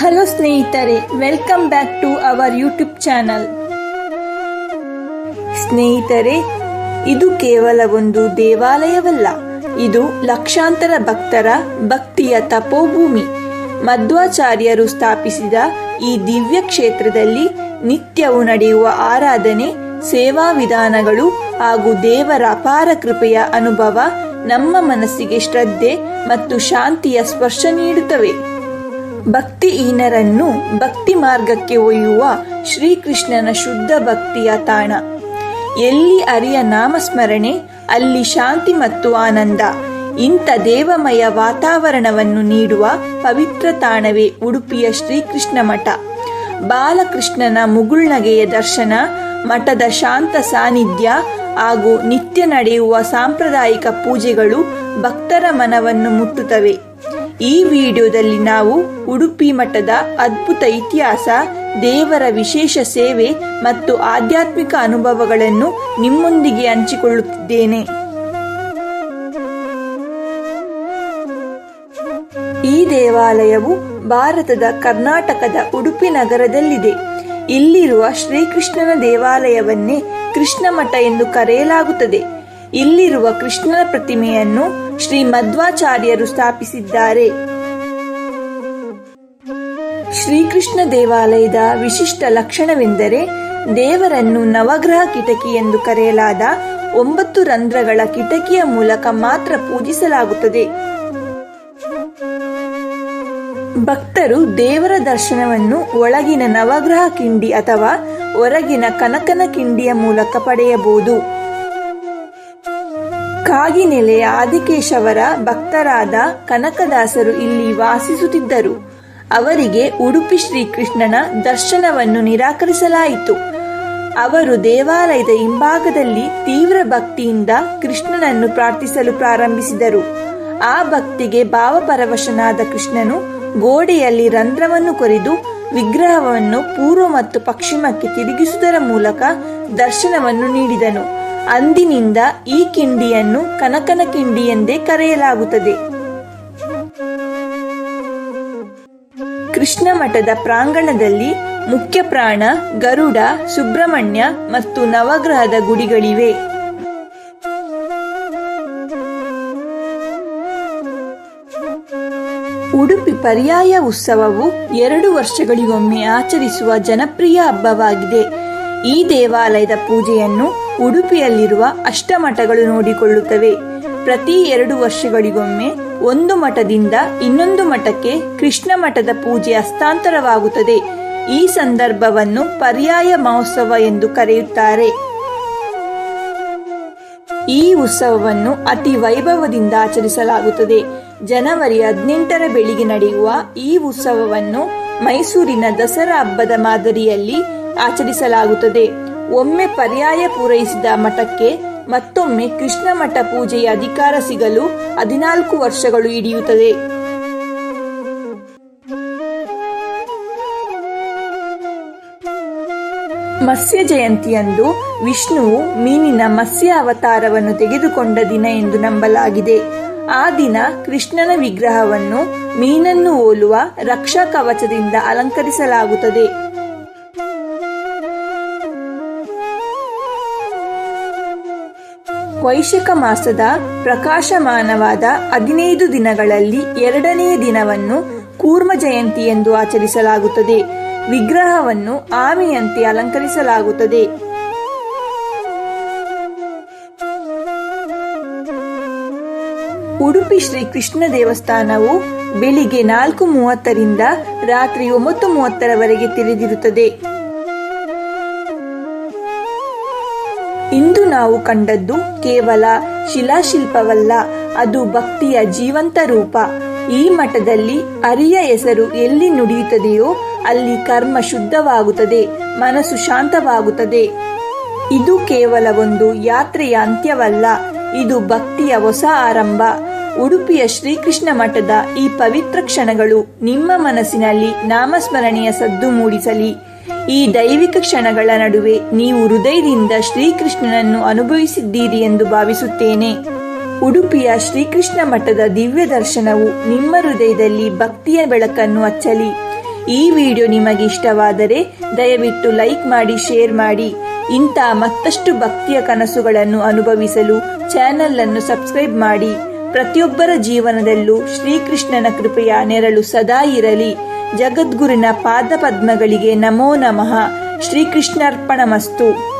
Hello ಸ್ನೇಹಿತರೆ welcome back to our YouTube channel ಸ್ನೇಹಿತರೆ, ಇದು ಕೇವಲ ಒಂದು ದೇವಾಲಯವಲ್ಲ, ಇದು ಲಕ್ಷಾಂತರ ಭಕ್ತರ ಭಕ್ತಿಯ ತಪೋಭೂಮಿ. ಮಧ್ವಾಚಾರ್ಯರು ಸ್ಥಾಪಿಸಿದ ಈ ದಿವ್ಯ ಕ್ಷೇತ್ರದಲ್ಲಿ ನಿತ್ಯವೂ ನಡೆಯುವ ಆರಾಧನೆ, ಸೇವಾ ವಿಧಾನಗಳು ಹಾಗೂ ದೇವರ ಅಪಾರ ಕೃಪೆಯ ಅನುಭವ ನಮ್ಮ ಮನಸ್ಸಿಗೆ ಶ್ರದ್ಧೆ ಮತ್ತು ಶಾಂತಿಯ ಸ್ಪರ್ಶ ನೀಡುತ್ತವೆ. ಭಕ್ತಿಹೀನರನ್ನು ಭಕ್ತಿ ಮಾರ್ಗಕ್ಕೆ ಒಯ್ಯುವ ಶ್ರೀಕೃಷ್ಣನ ಶುದ್ಧ ಭಕ್ತಿಯ ತಾಣ. ಎಲ್ಲಿ ಅರಿಯ ನಾಮಸ್ಮರಣೆ, ಅಲ್ಲಿ ಶಾಂತಿ ಮತ್ತು ಆನಂದ. ಇಂಥ ದೇವಮಯ ವಾತಾವರಣವನ್ನು ನೀಡುವ ಪವಿತ್ರ ತಾಣವೇ ಉಡುಪಿಯ ಶ್ರೀಕೃಷ್ಣ ಮಠ. ಬಾಲಕೃಷ್ಣನ ಮುಗುಳ್ನಗೆಯ ದರ್ಶನ, ಮಠದ ಶಾಂತ ಸಾನ್ನಿಧ್ಯ ಹಾಗೂ ನಿತ್ಯ ನಡೆಯುವ ಸಾಂಪ್ರದಾಯಿಕ ಪೂಜೆಗಳು ಭಕ್ತರ ಮನವನ್ನು ಮುಟ್ಟುತ್ತವೆ. ಈ ವಿಡಿಯೋದಲ್ಲಿ ನಾವು ಉಡುಪಿ ಮಠದ ಅದ್ಭುತ ಇತಿಹಾಸ, ದೇವರ ವಿಶೇಷ ಸೇವೆ ಮತ್ತು ಆಧ್ಯಾತ್ಮಿಕ ಅನುಭವಗಳನ್ನು ನಿಮ್ಮೊಂದಿಗೆ ಹಂಚಿಕೊಳ್ಳುತ್ತಿದ್ದೇನೆ. ಈ ದೇವಾಲಯವು ಭಾರತದ ಕರ್ನಾಟಕದ ಉಡುಪಿ ನಗರದಲ್ಲಿದೆ. ಇಲ್ಲಿರುವ ಶ್ರೀಕೃಷ್ಣನ ದೇವಾಲಯವನ್ನೇ ಕೃಷ್ಣ ಮಠ ಎಂದು ಕರೆಯಲಾಗುತ್ತದೆ. ಇಲ್ಲಿರುವ ಕೃಷ್ಣನ ಪ್ರತಿಮೆಯನ್ನು ಶ್ರೀ ಮಧ್ವಾಚಾರ್ಯರು ಸ್ಥಾಪಿಸಿದ್ದಾರೆ. ಶ್ರೀಕೃಷ್ಣ ದೇವಾಲಯದ ವಿಶಿಷ್ಟ ಲಕ್ಷಣವೆಂದರೆ ದೇವರನ್ನು ನವಗ್ರಹ ಕಿಟಕಿ ಎಂದು ಕರೆಯಲಾದ ಒಂಬತ್ತು ರಂಧ್ರಗಳ ಕಿಟಕಿಯ ಮೂಲಕ ಮಾತ್ರ ಪೂಜಿಸಲಾಗುತ್ತದೆ. ಭಕ್ತರು ದೇವರ ದರ್ಶನವನ್ನು ಒಳಗಿನ ನವಗ್ರಹ ಕಿಂಡಿ ಅಥವಾ ಹೊರಗಿನ ಕನಕನ ಕಿಂಡಿಯ ಮೂಲಕ ಪಡೆಯಬಹುದು. ಕಾಗಿನೆಲೆಯ ಆದಿಕೇಶವರ ಭಕ್ತರಾದ ಕನಕದಾಸರು ಇಲ್ಲಿ ವಾಸಿಸುತ್ತಿದ್ದರು. ಅವರಿಗೆ ಉಡುಪಿ ಶ್ರೀಕೃಷ್ಣನ ದರ್ಶನವನ್ನು ನಿರಾಕರಿಸಲಾಯಿತು. ಅವರು ದೇವಾಲಯದ ಹಿಂಭಾಗದಲ್ಲಿ ತೀವ್ರ ಭಕ್ತಿಯಿಂದ ಕೃಷ್ಣನನ್ನು ಪ್ರಾರ್ಥಿಸಲು ಪ್ರಾರಂಭಿಸಿದರು. ಆ ಭಕ್ತಿಗೆ ಭಾವಪರವಶನಾದ ಕೃಷ್ಣನು ಗೋಡೆಯಲ್ಲಿ ರಂಧ್ರವನ್ನು ಕೊರೆದು ವಿಗ್ರಹವನ್ನು ಪೂರ್ವ ಮತ್ತು ಪಶ್ಚಿಮಕ್ಕೆ ತಿರುಗಿಸುವುದರ ಮೂಲಕ ದರ್ಶನವನ್ನು ನೀಡಿದನು. ಅಂದಿನಿಂದ ಈ ಕಿಂಡಿಯನ್ನು ಕನಕನ ಕಿಂಡಿ ಎಂದೇ ಕರೆಯಲಾಗುತ್ತದೆ. ಕೃಷ್ಣ ಮಠದ ಪ್ರಾಂಗಣದಲ್ಲಿ ಮುಖ್ಯ ಪ್ರಾಣ ಗರುಡ, ಸುಬ್ರಹ್ಮಣ್ಯ ಮತ್ತು ನವಗ್ರಹದ ಗುಡಿಗಳಿವೆ. ಉಡುಪಿ ಪರ್ಯಾಯ ಉತ್ಸವವು ಎರಡು ವರ್ಷಗಳಿಗೊಮ್ಮೆ ಆಚರಿಸುವ ಜನಪ್ರಿಯ ಹಬ್ಬವಾಗಿದೆ. ಈ ದೇವಾಲಯದ ಪೂಜೆಯನ್ನು ಉಡುಪಿಯಲ್ಲಿರುವ ಅಷ್ಟಮಠಗಳು ನೋಡಿಕೊಳ್ಳುತ್ತವೆ. ಪ್ರತಿ ಎರಡು ವರ್ಷಗಳಿಗೊಮ್ಮೆ ಒಂದು ಮಠದಿಂದ ಇನ್ನೊಂದು ಮಠಕ್ಕೆ ಕೃಷ್ಣ ಮಠದ ಪೂಜೆ ಹಸ್ತಾಂತರವಾಗುತ್ತದೆ. ಈ ಸಂದರ್ಭವನ್ನು ಪರ್ಯಾಯ ಮಹೋತ್ಸವ ಎಂದು ಕರೆಯುತ್ತಾರೆ. ಈ ಉತ್ಸವವನ್ನು ಅತಿ ವೈಭವದಿಂದ ಆಚರಿಸಲಾಗುತ್ತದೆ. ಜನವರಿ ಹದಿನೆಂಟರ ಬೆಳಿಗ್ಗೆ ನಡೆಯುವ ಈ ಉತ್ಸವವನ್ನು ಮೈಸೂರಿನ ದಸರಾ ಹಬ್ಬದ ಮಾದರಿಯಲ್ಲಿ ಆಚರಿಸಲಾಗುತ್ತದೆ. ಒಮ್ಮೆ ಪರ್ಯಾಯ ಪೂರೈಸಿದ ಮಠಕ್ಕೆ ಮತ್ತೊಮ್ಮೆ ಕೃಷ್ಣ ಮಠ ಪೂಜೆಯ ಅಧಿಕಾರ ಸಿಗಲು ಹದಿನಾಲ್ಕು ವರ್ಷಗಳು ಹಿಡಿಯುತ್ತದೆ. ಮತ್ಸ್ಯ ಜಯಂತಿಯಂದು ವಿಷ್ಣುವು ಮೀನಿನ ಮತ್ಸ್ಯ ಅವತಾರವನ್ನು ತೆಗೆದುಕೊಂಡ ದಿನ ಎಂದು ನಂಬಲಾಗಿದೆ. ಆ ದಿನ ಕೃಷ್ಣನ ವಿಗ್ರಹವನ್ನು ಮೀನನ್ನು ಹೋಲುವ ರಕ್ಷಾ ಕವಚದಿಂದ ಅಲಂಕರಿಸಲಾಗುತ್ತದೆ. ವೈಶಾಖ ಮಾಸದ ಪ್ರಕಾಶಮಾನವಾದ ಹದಿನೈದು ದಿನಗಳಲ್ಲಿ ಎರಡನೆಯ ದಿನವನ್ನು ಕೂರ್ಮ ಜಯಂತಿ ಎಂದು ಆಚರಿಸಲಾಗುತ್ತದೆ. ವಿಗ್ರಹವನ್ನು ಆಮೆಯಂತೆ ಅಲಂಕರಿಸಲಾಗುತ್ತದೆ. ಉಡುಪಿ ಶ್ರೀ ಕೃಷ್ಣ ದೇವಸ್ಥಾನವು ಬೆಳಿಗ್ಗೆ ನಾಲ್ಕು ಮೂವತ್ತರಿಂದ ರಾತ್ರಿ ಒಂಬತ್ತು ಮೂವತ್ತರವರೆಗೆ ತೆರೆದಿರುತ್ತದೆ. ಇಂದು ನಾವು ಕಂಡದ್ದು ಕೇವಲ ಶಿಲಾಶಿಲ್ಪವಲ್ಲ, ಅದು ಭಕ್ತಿಯ ಜೀವಂತ ರೂಪ. ಈ ಮಠದಲ್ಲಿ ಅರಿಯ ಹೆಸರು ಎಲ್ಲಿ ನುಡಿಯುತ್ತದೆಯೋ ಅಲ್ಲಿ ಕರ್ಮ ಶುದ್ಧವಾಗುತ್ತದೆ, ಮನಸ್ಸು ಶಾಂತವಾಗುತ್ತದೆ. ಇದು ಕೇವಲ ಒಂದು ಯಾತ್ರೆಯ ಅಂತ್ಯವಲ್ಲ, ಇದು ಭಕ್ತಿಯ ಹೊಸ ಆರಂಭ. ಉಡುಪಿಯ ಶ್ರೀಕೃಷ್ಣ ಮಠದ ಈ ಪವಿತ್ರ ಕ್ಷಣಗಳು ನಿಮ್ಮ ಮನಸ್ಸಿನಲ್ಲಿ ನಾಮಸ್ಮರಣೆಯ ಸದ್ದು ಮೂಡಿಸಲಿ. ಈ ದೈವಿಕ ಕ್ಷಣಗಳ ನಡುವೆ ನೀವು ಹೃದಯದಿಂದ ಶ್ರೀಕೃಷ್ಣನನ್ನು ಅನುಭವಿಸಿದ್ದೀರಿ ಎಂದು ಭಾವಿಸುತ್ತೇನೆ. ಉಡುಪಿಯ ಶ್ರೀಕೃಷ್ಣ ಮಠದ ದಿವ್ಯ ದರ್ಶನವು ನಿಮ್ಮ ಹೃದಯದಲ್ಲಿ ಭಕ್ತಿಯ ಬೆಳಕನ್ನು ಹಚ್ಚಲಿ. ಈ ವಿಡಿಯೋ ನಿಮಗೆ ಇಷ್ಟವಾದರೆ ದಯವಿಟ್ಟು ಲೈಕ್ ಮಾಡಿ, ಶೇರ್ ಮಾಡಿ. ಇಂಥ ಮತ್ತಷ್ಟು ಭಕ್ತಿಯ ಕನಸುಗಳನ್ನು ಅನುಭವಿಸಲು ಚಾನೆಲ್ ಅನ್ನು ಸಬ್ಸ್ಕ್ರೈಬ್ ಮಾಡಿ. ಪ್ರತಿಯೊಬ್ಬರ ಜೀವನದಲ್ಲೂ ಶ್ರೀಕೃಷ್ಣನ ಕೃಪೆಯ ನೆರಳು ಸದಾ ಇರಲಿ. ಜಗದ್ಗುರುನ ಪಾದ ಪದ್ಮಗಳಿಗೆ ನಮೋ ನಮಃ. ಶ್ರೀಕೃಷ್ಣಾರ್ಪಣಮಸ್ತು.